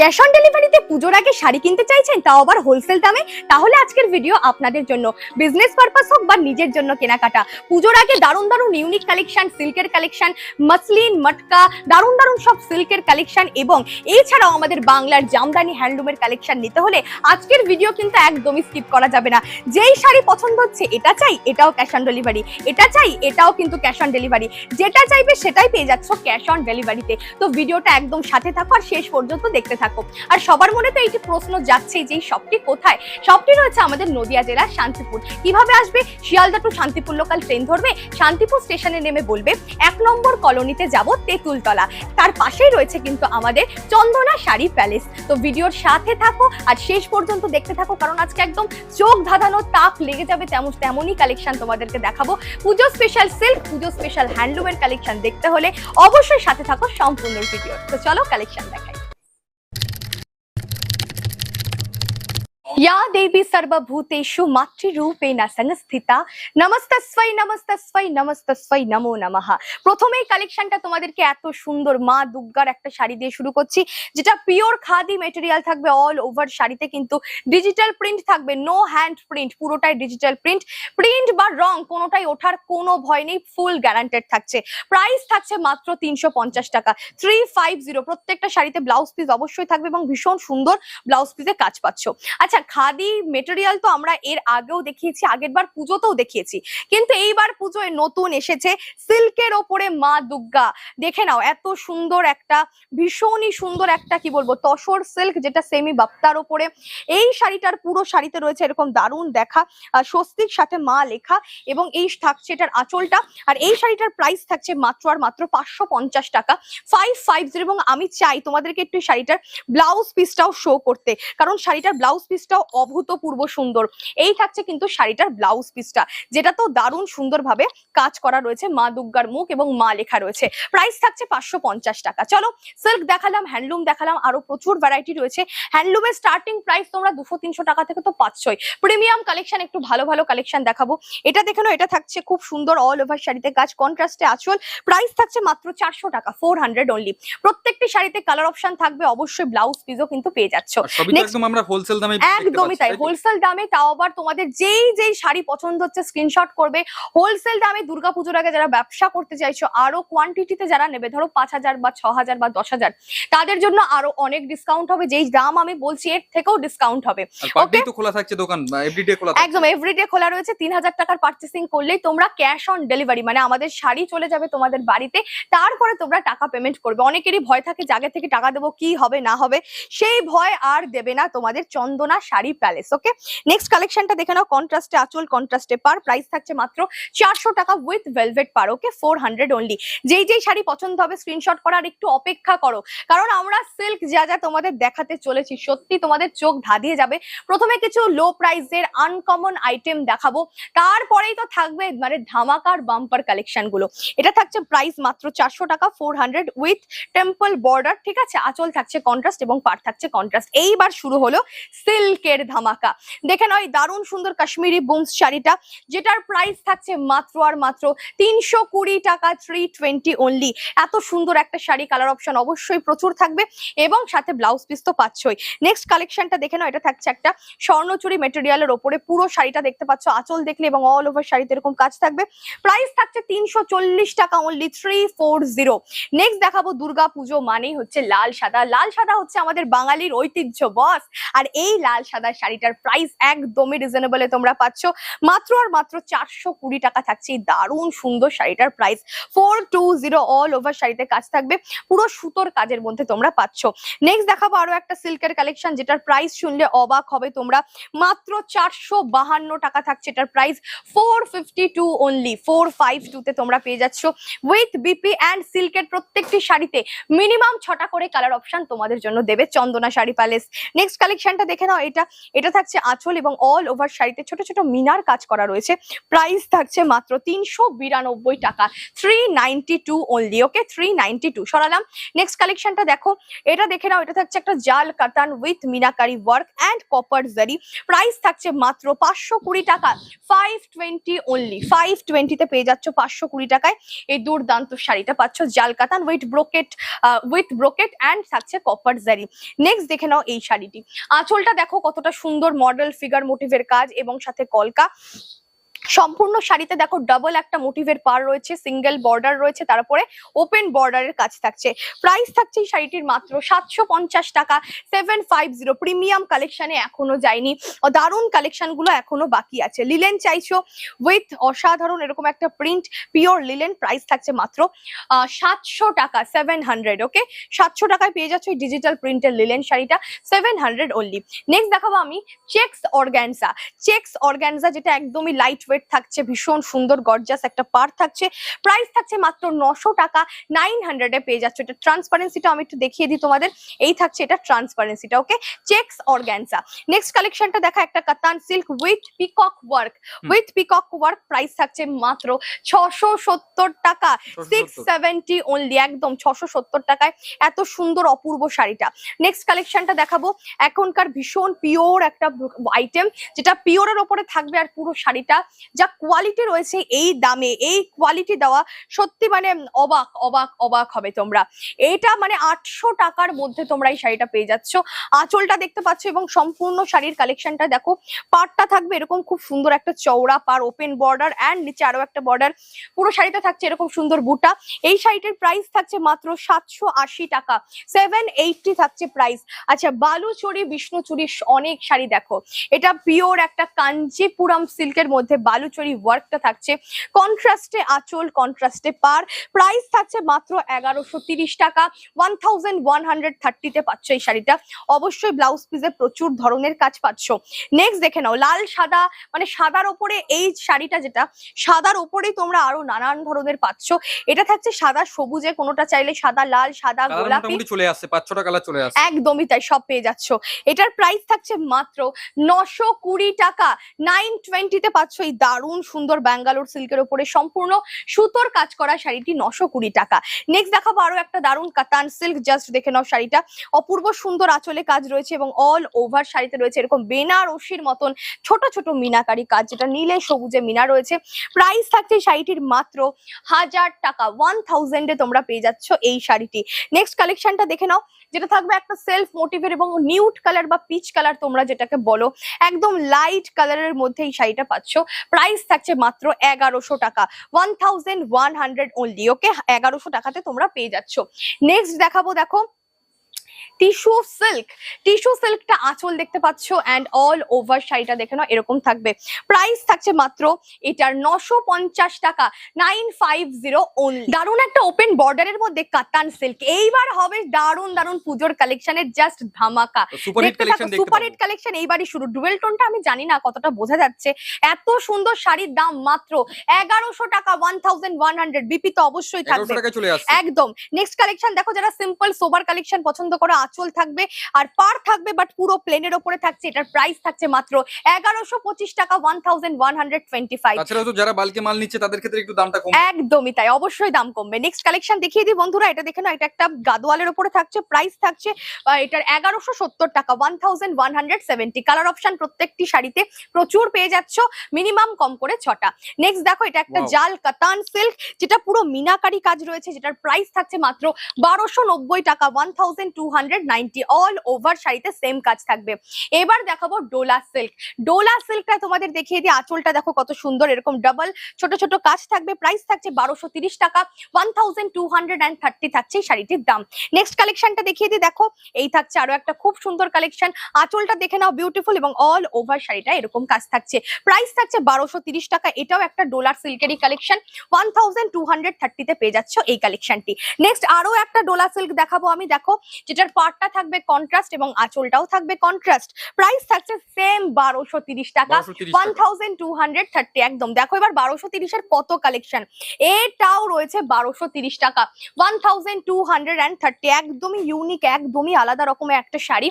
Cash on ডেলিভারিতে পুজোর আগে শাড়ি কিনতে চাইছেন, তাও আবার হোলসেল দামে? তাহলে আজকের ভিডিও আপনাদের জন্য। বিজনেস পারপাস হোক বা নিজের জন্য কেনাকাটা, পুজোর আগে দারুণ দারুণ ইউনিক কালেকশন সিল্কের কালেকশন মাসলিন মটকা দারুণ দারুণ সব সিল্কের কালেকশন এবং এছাড়াও আমাদের বাংলার জামদানি হ্যান্ডলুমের কালেকশন নিতে হলে আজকের ভিডিও কিন্তু একদমই স্কিপ করা যাবে না। যেই শাড়ি পছন্দ হচ্ছে, এটা চাই, এটাও ক্যাশ অন ডেলিভারি এটা চাই, এটাও কিন্তু ক্যাশ অন ডেলিভারি যেটা চাইবে সেটাই পেয়ে যাচ্ছ ক্যাশ অন ডেলিভারিতে তো। ভিডিওটা একদম সাথে থাকো আর শেষ পর্যন্ত দেখতে থাকো। আর সবার মনে তো এই যে প্রশ্ন যাচ্ছেই যে শপটি কোথায়? শপটি রয়েছে আমাদের নদিয়া জেলার শান্তিপুর। কীভাবে আসবে? Sealdah to Shantipur local train ধরবে, শান্তিপুর স্টেশনে নেমে বলবে, এক নম্বর কলোনিতে যাব তেঁতুলতলা। তার পাশেই রয়েছে কিন্তু আমাদের চন্দনা শাড়ি প্যালেস তো ভিডিওর সাথে থাকো আর শেষ পর্যন্ত দেখতে থাকো, কারণ আজকে একদম চোখ ধাঁধানো তাক লেগে যাবে তেমন তেমনই কালেকশন তোমাদেরকে দেখাবো। Puja special silk puja special হ্যান্ডলুমের collection দেখতে হলে অবশ্যই সাথে থাকো সম্পূর্ণ ভিডিও তো চলো কালেকশন দেখাই। ಯಾ ದೇವಿ ಸರ್ವಭೂತೇಶು ಮಾತೃರೂಪೇಣ ಸಂಸ್ಥಿತ ನಮಸ್ತಸ್ವೈ ನಮಸ್ತಸ್ವೈ ನಮಸ್ತಸ್ವೈ নমো নমঃ প্রথমেই কালেকশনটা তোমাদেরকে এত সুন্দর মা দুর্গার একটা শাড়ি দিয়ে শুরু করছি, যেটা পিওর খাদি মেটেরিয়াল থাকবে অল ওভার শাড়িতে, কিন্তু ডিজিটাল প্রিন্ট থাকবে নো হ্যান্ড প্রিন্ট পুরোটাই ডিজিটাল প্রিন্ট প্রিন্ট বা রং কোনোটাই ওঠার কোনো ভয় নেই ফুল গ্যারান্টেড থাকছে। প্রাইস থাকছে মাত্র তিনশো পঞ্চাশ টাকা। থ্রি প্রত্যেকটা শাড়িতে ব্লাউজ পিস অবশ্যই থাকবে এবং ভীষণ সুন্দর ব্লাউজ পিসে কাজ পাচ্ছ। আচ্ছা খাদি মেটেরিয়াল তো আমরা এর আগেও দেখিয়েছি আগের বার পুজোতেও দেখিয়েছি। কিন্তু এইবার পুজোয় নতুন এসেছে সিল্কের ওপরে মা দুর্গা। দেখে নাও, এত সুন্দর একটা, ভীষণই সুন্দর একটা, কি বলব, তসর সিল্ক যেটা সেমি বাপ্তার ওপরে। এই শাড়িটার পুরো শাড়িতে রয়েছে এরকম দারুণ দেখা স্বস্তির সাথে মা লেখা এবং এই থাকছে এটার আঁচলটা। আর এই শাড়িটার প্রাইস থাকছে মাত্র আর মাত্র পাঁচশো পঞ্চাশ টাকা। ফাইভ ফাইভ জিরো এবং আমি চাই তোমাদেরকে একটু শাড়িটার ব্লাউজ পিসটাও শো করতে। কারণ শাড়িটার ব্লাউজ পিসটাও অভূতপূর্ব সুন্দর। এই থাকছে কিন্তু শাড়িটার ব্লাউজ পিসটা যেটা তো দারুণ সুন্দরভাবে কাজ করা রয়েছে মা দুর্গার মুখ এবং মা লেখা রয়েছে। প্রাইস থাকছে পাঁচশো পঞ্চাশ টাকা। চলো সিল্ক দেখালাম হ্যান্ডলুম দেখালাম আরও প্রচুর ভ্যারাইটি রয়েছে। হ্যান্ডলুমের স্টার্টিং প্রাইস তোমরা দুশো তিনশো টাকা থেকে তো পাচ্ছই। প্রিমিয়াম কালেকশন একটু ভালো ভালো কালেকশন দেখাবো। এটা দেখে এটা থাকছে খুব সুন্দর অল ওভার শাড়িতে। কাজ কন্ট্রাস্টে আঁচল প্রাইস থাকছে মাত্র চারশো টাকা ফোর হান্ড্রেড অনলি প্রত্যেকটি শাড়িতে কালার অপশন থাকবে অবশ্যই ব্লাউজ পিসও কিন্তু পেয়ে যাচ্ছ। একদম আমরা হোলসেল দামে একদমই তাই। হোলসেল দামে তাও আবার তোমাদের যেই যেই শাড়ি পছন্দ হচ্ছে স্ক্রিনশট করবে। হোলসেল দামে দুর্গাপুজোর আগে যারা ব্যবসা করতে চাইছো আরও কোয়ান্টিটিতে যারা নেবে ধরো পাঁচ হাজার বা ছ হাজার বা দশ হাজার তাদের জন্য আরও অনেক ডিসকাউন্ট হবে। যেই দাম আমি বলছি এর থেকেও ডিসকাউন্ট হবে। তো খোলা থাকছে দোকান এভরিডে খোলা একদম এভরিডে খোলা রয়েছে। তিন হাজার টাকার পার্চেসিং করলেই তোমরা ক্যাশ অন ডেলিভারি মানে আমাদের শাড়ি চলে যাবে তোমাদের বাড়িতে। তারপরে তোমরা টাকা পেমেন্ট করবে। অনেকেরই ভয় থাকে আগে থেকে টাকা দেবো কি হবে না হবে। সেই ভয় আর দেবে না তোমাদের Chandana sari. Palace okay next কালেকশনটা দেখে নাও কন্ট্রাস্টে আঁচল কন্ট্রাস্টে পার প্রাইস থাকছে মাত্র চারশো টাকা উইথ ভেলভেট পার ওকে ফোর হান্ড্রেড অনলি যেই যেই শাড়ি পছন্দ হবে স্ক্রিনশট করার একটু অপেক্ষা করো। কারণ আমরা সিল্ক যা যা তোমাদের দেখাতে চলেছি, সত্যি তোমাদের চোখ ধাঁধিয়ে যাবে। প্রথমে কিছু লো প্রাইসের আনকমন আইটেম দেখাবো। তারপরেই তো থাকবে মানে ধামাকার বাম্পার কালেকশনগুলো। এটা থাকছে প্রাইস মাত্র চারশো টাকা four hundred with temple border ঠিক আছে? আচল থাকছে কন্ট্রাস্ট এবং পার থাকছে কন্ট্রাস্ট এইবার শুরু হলো সিল্কের ধামাকা। দেখে নয় দারুণ সুন্দর কাশ্মীরি বুমস শাড়িটা, যেটার প্রাইস থাকছে মাত্র আর মাত্র তিনশো কুড়ি টাকা থ্রি টোয়েন্টি অনলি এত সুন্দর একটা শাড়ি কালার অপশন অবশ্যই প্রচুর থাকবে এবং সাথে ব্লাউজ পিস তো পাচ্ছই। নেক্সট কালেকশনটা দেখে নাও, এটা থাকছে একটা স্বর্ণচুরি মেটেরিয়ালের ওপরে। পুরো শাড়িটা দেখতে পাচ্ছ, আঁচল দেখলে এবং অল ওভার শাড়িতে এরকম কাজ থাকবে। প্রাইস থাকছে তিনশো চল্লিশ টাকা only three four zero next দেখাবো দুর্গা পুজো মানেই হচ্ছে লাল সাদা। লাল সাদা হচ্ছে আমাদের বাঙালির ঐতিহ্য বস আর এই লাল সাদা শাড়িটার প্রাইস একদমই রিজনেবলে তোমরা পাচ্ছ। মাত্র আর মাত্র চারশো কুড়ি টাকা থাকছে দারুণ সুন্দর শাড়িটার price four two zero all over শাড়িতে কাজ থাকবে। পুরো সুতোর কাজের মধ্যে তোমরা পাচ্ছ। নেক্সট দেখাবো আরও একটা সিল্কের কালেকশন যেটার প্রাইস শুনলে অবাক হবে তোমরা। মাত্র চারশো বাহান্ন টাকা থাকছে এটার price four fifty two only four five টুতে তোমরা পেয়ে যাচ্ছ। উইথ বিপি অ্যান্ড সিল্কের প্রত্যেকটি শাড়িতে মিনিমাম ছটা করে কালার অপশন তোমাদের জন্য দেবে চন্দনা শাড়ি প্যালেস নেক্সট কালেকশনটা দেখে নাও। এটা শাড়িটা এটা থাকছে আঁচল এবং অল ওভার শাড়িতে ছোট ছোট মিনার কাজ করা রয়েছে। প্রাইস থাকছে মাত্র তিনশো বিরানব্বই টাকা। Three ninety two only okay three ninety two সরালাম next কালেকশনটা দেখো। এটা দেখে নাও, এটা থাকছে একটা জাল katan with meenakari work and copper zari price থাকছে মাত্র পাঁচশো কুড়ি টাকা। ফাইভ টোয়েন্টি অনলি ফাইভ টোয়েন্টিতে পেয়ে যাচ্ছ পাঁচশো কুড়ি টাকায়। এই দুর্দান্ত শাড়িটা পাচ্ছ, জাল katan with brocade with brocade and থাকছে কপার জারি নেক্সট দেখে নাও এই শাড়িটি। আঁচলটা দেখো কতটা সুন্দর মডেল ফিগার মোটিভের কাজ এবং সাথে কলকা। সম্পূর্ণ শাড়িতে দেখো ডাবল একটা মোটিভের পার রয়েছে সিঙ্গেল বর্ডার রয়েছে, তারপরে ওপেন বর্ডারের কাজ থাকছে। প্রাইস থাকছে এই শাড়িটির মাত্র সাতশো পঞ্চাশ টাকা সেভেন ফাইভ জিরো প্রিমিয়াম কালেকশনে এখনও যায়নি। দারুণ কালেকশনগুলো এখনও বাকি আছে। লিলেন চাইছো উইথ অসাধারণ এরকম একটা প্রিন্ট পিওর লিলেন প্রাইস থাকছে মাত্র সাতশো টাকা সেভেন হান্ড্রেড ওকে সাতশো টাকায় পেয়ে যাচ্ছ ডিজিটাল প্রিন্টের লিলেন শাড়িটা সেভেন হান্ড্রেড অনলি নেক্সট দেখাবো আমি চেক্স অর্গ্যানজা চেক্স অর্গ্যানজা যেটা একদমই লাইট ওয়েট থাকছে ভীষণ সুন্দর গর্জাস একটা পার থাকছে। প্রাইস থাকছে মাত্র নশো টাকা নাইন হান্ড্রেডে পেয়ে যাচ্ছে। এটা ট্রান্সপারেন্সিটা আমি একটু দেখিয়ে দিই তোমাদের। এই থাকছে এটা ট্রান্সপারেন্সিটা ওকে চেক্স অর্গ্যানজা নেক্সট কালেকশনটা দেখা একটা katan silk with peacock work with peacock work price থাকছে মাত্র ছশো সত্তর টাকা। সিক্স সেভেন্টি অনলি একদম ছশো সত্তর টাকায়। এত সুন্দর অপূর্ব শাড়িটা। নেক্সট কালেকশনটা দেখাবো। এখনকার ভীষণ পিওর একটা আইটেম যেটা পিওরের ওপরে থাকবে আর পুরো শাড়িটা। যা কোয়ালিটি রয়েছে এই দামে, এই কোয়ালিটি দেওয়া সত্যি মানে অবাক অবাক অবাক হবে তোমরা। এটা মানে আটশো টাকার মধ্যে তোমরা এই শাড়িটা পেয়ে যাচ্ছ। আঁচলটা দেখতে পাচ্ছ এবং সম্পূর্ণ শাড়ির কালেকশনটা দেখো। পাটটা থাকবে এরকম খুব সুন্দর একটা চওড়া পার ওপেন বর্ডার অ্যান্ড নিচে আরও একটা বর্ডার পুরো শাড়িটা থাকছে এরকম সুন্দর বুটা। এই শাড়িটার প্রাইস থাকছে মাত্র সাতশো আশি টাকা। সেভেন এইটটি থাকছে প্রাইস আচ্ছা বালুচুরি, বিষ্ণুচুরি অনেক শাড়ি দেখো। এটা পিওর একটা কাঞ্জিপুরম সিল্কের মধ্যে বালুচুরি ওয়ার্কটা থাকছে কন্ট্রাস্টে আঁচল কন্ট্রাস্টে পার। প্রাইস থাকছে মাত্র এগারোশো টাকা। ওয়ান থাউজেন্ড ওয়ান হান্ড্রেড থার্টিতে পাচ্ছ এই শাড়িটা। অবশ্যই ব্লাউজ পিসে প্রচুর ধরনের কাজ পাচ্ছ। নেক্সট দেখে নাও লাল সাদা মানে সাদার ওপরে এই শাড়িটা যেটা সাদার ওপরেই তোমরা আরও নানান ধরনের পাচ্ছ। এটা থাকছে সাদা সবুজে কোনোটা চাইলে সাদা লাল সাদা গোলাপি। চলে আসছে পাঁচ ছটা কালার চলে আসছে। একদমই তাই সব পেয়ে যাচ্ছ। এটার প্রাইস থাকছে মাত্র নশো কুড়ি টাকা। নাইন টোয়েন্টিতে পাচ্ছ এই দারুণ সুন্দর ব্যাঙ্গালোর সিল্কের উপরে সম্পূর্ণ সুতোর কাজ করা শাড়িটি নশো কুড়ি টাকা। নেক্সট দেখাবো আরও একটা দারুণ কাতান সিল্ক জাস্ট দেখে নাও শাড়িটা। অপূর্ব সুন্দর আঁচলে কাজ রয়েছে এবং অল ওভার শাড়িতে রয়েছে এরকম বেনারসির মতন ছোট ছোট মিনাকারি কাজ, যেটা নীলে সবুজে মিনা রয়েছে। প্রাইস থাকছে শাড়িটির মাত্র হাজার টাকা ওয়ান থাউজেন্ডে তোমরা পেয়ে যাচ্ছ এই শাড়িটি। নেক্সট কালেকশনটা দেখে নাও, যেটা থাকবে একটা সেলফ মোটিভের এবং নিউট কালার বা পিচ কালার তোমরা যেটাকে বলো, একদম লাইট কালারের মধ্যে এই শাড়িটা পাচ্ছ। প্রাইস থাকছে মাত্র এগারোশো টাকা। One thousand one hundred okay এগারোশো টাকাতে তোমরা পেয়ে যাচ্ছ। নেক্সট দেখাবো, দেখো টিস্যু সিল্ক। টিস্যু সিল্কটা আঁচল দেখতে পাচ্ছ অ্যান্ড অল ওভার শাড়িটা দেখে নাও এরকম থাকবে। প্রাইস থাকছে মাত্র এটার নশো পঞ্চাশ টাকা নাইন ফাইভ জিরো ওনলি দারুণ একটা ওপেন বর্ডারের মধ্যে কাতান সিল্ক। এইবার হবে দারুণ দারুণ পুজোর কালেকশনের জাস্ট ধামাকা। সুপার হিট কালেকশন এইবারই শুরু। ডুয়েল টোনটা আমি জানি না কতটা বোঝা যাচ্ছে। এত সুন্দর শাড়ির দাম মাত্র এগারোশো টাকা one thousand one hundred BP তো অবশ্যই থাকবে। একদম। নেক্সট কালেকশন দেখো যারা সিম্পল সোবার কালেকশন পছন্দ করো আঁচল থাকবে আর পার থাকবে বাট পুরো প্লেনের ওপরে থাকছে এটার প্রাইস থাকছে মাত্র এগারোশো পঁচিশ টাকা one thousand one hundred twenty five যারা বালকে মাল নিচ্ছে তাদের ক্ষেত্রে একটু দামটা একদমই তাই অবশ্যই দাম কমবে। নেক্সট কালেকশন দেখিয়ে দিই বন্ধুরা এটা দেখে নাও এটা একটা গাদোয়ালের উপরে থাকছে প্রাইস থাকছে এটার এগারোশো সত্তর টাকা one thousand one hundred seventy colour option প্রত্যেকটি শাড়িতে প্রচুর পেয়ে যাচ্ছ মিনিমাম কম করে ছটা। নেক্সট দেখো এটা একটা জাল কাতান সিল্ক যেটা পুরো মিনাকারি কাজ রয়েছে যেটার প্রাইস থাকছে মাত্র বারোশো নব্বই টাকা one thousand two hundred all over শাড়িতে সেম কাজ থাকবে। এবার দেখাবো ডোলা সিল্ক ডোলা সিল্কটা তোমাদের দেখিয়ে দিই, আঁচলটা দেখো কত সুন্দর, এরকম ডাবল ছোট ছোট কাজ থাকবে প্রাইস থাকছে বারোশো টাকা ওয়ান থাকছে এই শাড়িটির দাম। নেক্সট কালেকশনটা দেখিয়ে দিই, দেখো, এই থাকছে আরও একটা খুব সুন্দর কালেকশন আঁচলটা দেখে নাও বিউটিফুল এবং অল ওভার শাড়িটা এরকম কাজ থাকছে। প্রাইস থাকছে বারোশো টাকা, এটাও একটা ডোলার সিল্কেরই collection one thousand two hundred থার্টিতে পেয়ে যাচ্ছ এই কালেকশনটি নেক্সট আরও একটা ডোলা সিল্ক দেখাবো আমি, দেখো, যেটার পাটটা থাকবে কন্ট্রাস্ট এবং আঁচলটাও থাকবে কন্ট্রাস্ট প্রাইস থাকছে সেম বারোশো তিরিশ টাকা। One thousand two hundred thirty একদম। দেখো এবার বারোশো তিরিশের কত কালেকশন এটাও রয়েছে বারোশো তিরিশ টাকা। One thousand two hundred and thirty একদমই ইউনিক একদমই আলাদা রকমের একটা শাড়ি।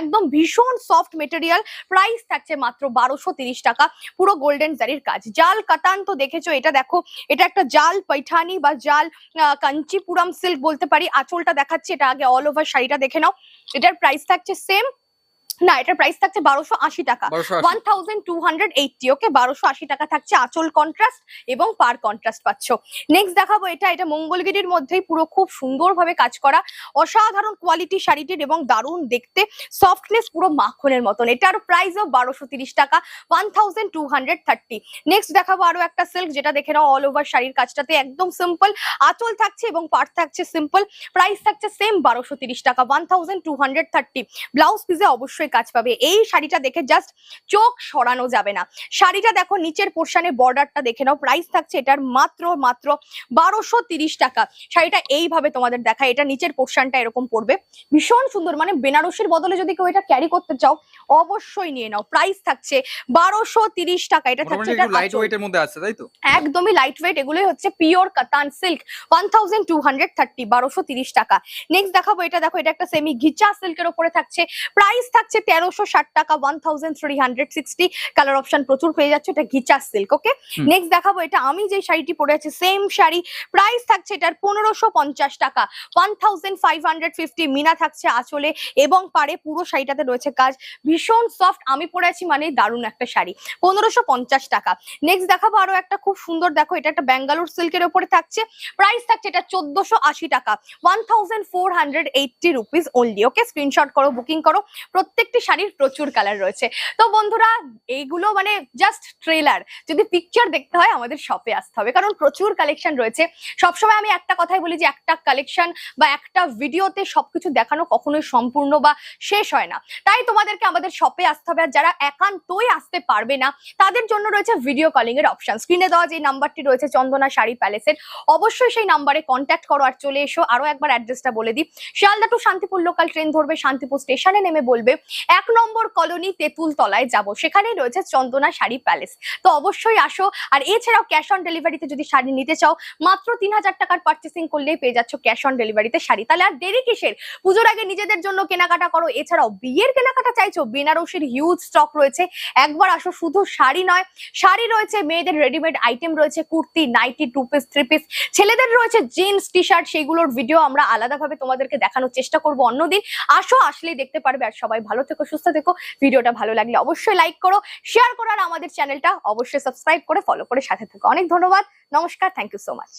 একদম ভীষণ সফট মেটেরিয়াল প্রাইস থাকছে মাত্র বারোশো তিরিশ টাকা। পুরো গোল্ডেন জারির কাজ। জাল কাতান তো দেখেছ এটা দেখো এটা একটা জাল পৈঠানি বা জাল কাঞ্চিপুরম সিল্ক বলতে পারি। আঁচলটা দেখাচ্ছে এটা আগে অল ওভার শাড়িটা দেখে নাও। এটার প্রাইস থাকছে সেম না এটার প্রাইস থাকছে বারোশো আশি টাকা। One thousand two hundred eighty okay বারোশো আশি টাকা থাকছে আঁচল কন্ট্রাস্ট এবং পার কন্ট্রাস্ট পাচ্ছ। নেক্সট দেখাবো এটা এটা মঙ্গলগিরির মধ্যেই পুরো খুব সুন্দরভাবে কাজ করা অসাধারণ কোয়ালিটি শাড়িটির এবং দারুণ দেখতে সফটনেস পুরো মাখনের মতন। এটার প্রাইসও বারোশো তিরিশ টাকা one thousand two hundred thirty next দেখাবো আরও একটা সিল্ক যেটা দেখে নাও অল ওভার শাড়ির কাজটাতে একদম সিম্পল আঁচল থাকছে এবং পার থাকছে সিম্পল প্রাইস থাকছে সেম বারোশো তিরিশ টাকা one thousand two hundred thirty blouse পিসে অবশ্যই কাজ পাবে। এই শাড়িটা দেখে জাস্ট চোখ সরানো যাবে না। শাড়িটা দেখো নিচের পোর্শনে বর্ডারটা দেখে নাও। প্রাইস থাকছে এটার মাত্র মাত্র বারোশো টাকা। শাড়িটা এইভাবে তোমাদের দেখায়। এটা নিচের পোর্শনটা এরকম পড়বে। ভীষণ সুন্দর। মানে বেনারসির বদলে যদি কেউ এটা ক্যারি করতে চাও অবশ্যই নিয়ে নাও। প্রাইস থাকছে বারোশো তিরিশ টাকা। এটা থাকছে এটা একটু লাইট ওয়েটের মধ্যে আছে তাই তো? একদমই লাইট ওয়েট এগুলোই হচ্ছে pure katan silk one thousand two hundred thirty বারোশো তিরিশ টাকা। নেক্সট দেখাবো। এটা দেখো এটা একটা সেমি ঘিচা সিল্কের উপরে থাকছে। প্রাইস থাকছে তেরোশো ষাট টাকা one thousand three hundred sixty colour option প্রচুর পেয়ে যাচ্ছে এটা ঘিচা সিল্ক ওকে নেক্সট দেখাবো এটা আমি যে শাড়িটি পরে আছি সেম শাড়ি। প্রাইস থাকছে এটার পনেরোশো পঞ্চাশ টাকা one thousand five hundred fifty meena থাকছে আঁচলে এবং পারে পুরো শাড়িটাতে রয়েছে কাজ। ভীষণ সফট আমি পরে আছি মানে দারুণ একটা শাড়ি পনেরোশো পঞ্চাশ টাকা। নেক্সট দেখাবো আরও একটা খুব সুন্দর দেখো এটা একটা ব্যাঙ্গালোর সিল্কের ওপরে থাকছে। প্রাইস থাকছে এটা চোদ্দশো আশি টাকা one thousand four hundred eighty rupees only okay screenshot করো বুকিং করো। প্রত্যেকটি শাড়ির প্রচুর কালার রয়েছে। তো বন্ধুরা, এইগুলো মানে জাস্ট ট্রেলার যদি পিকচার দেখতে হয়, আমাদের শপে আসতে হবে। কারণ প্রচুর কালেকশন রয়েছে। সবসময় আমি একটা কথাই বলি যে, একটা কালেকশন বা একটা ভিডিওতে সবকিছু দেখানো কখনোই সম্পূর্ণ বা শেষ হয় না। তাই তোমাদেরকে আমাদের শপে আসতে হবে। আর যারা একান্তই আসতে পারবে না, তাদের জন্য রয়েছে ভিডিও কলিং এর অপশন স্ক্রিনে দেওয়া যে নাম্বারটি রয়েছে, চন্দনা শাড়ি প্যালেসের অবশ্যই সেই নাম্বারে কন্ট্যাক্ট করো আর চলে এসো। আরও একবার অ্যাড্রেসটা বলে দিই। Sealdah to Shantipur local train ধরবে। শান্তিপুর স্টেশনে নেমে বলবে। এক নম্বর কলোনি তেঁতুল তলায় যাব। সেখানেই রয়েছে চন্দনা শাড়ি প্যালেস। তো অবশ্যই আসো। আর এছাড়াও ক্যাশ অন ডেলিভারিতে যদি শাড়ি নিতে চাও, মাত্র তিন হাজার টাকার পার্চেসিং করলেই পেয়ে যাচ্ছ ক্যাশ অন ডেলিভারিতে শাড়ি। তাহলে আর দেরি কিসের? পুজোর আগে নিজেদের জন্য কেনাকাটা করো। এছাড়াও বিয়ের কেনাকাটা চাইছো? বেনারসির হিউজ স্টক রয়েছে। একবার আসো, শুধু শাড়ি নয়, শাড়ি রয়েছে, মেয়েদের রেডিমেড আইটেম রয়েছে, kurti nightie two piece three piece ছেলেদের রয়েছে জিন্স টি শার্ট সেইগুলোর ভিডিও আমরা আলাদাভাবে তোমাদেরকে দেখানোর চেষ্টা করব অন্যদিন। আসো, আসলেই দেখতে পারবে আর সবাই ভালো থেকো, সুস্থ থেকো। ভিডিওটা ভালো লাগলে অবশ্যই লাইক করো শেয়ার করো, আর আমাদের চ্যানেলটা অবশ্যই সাবস্ক্রাইব করে ফলো করে সাথে থেকো। অনেক ধন্যবাদ, নমস্কার থ্যাংক ইউ সো মাচ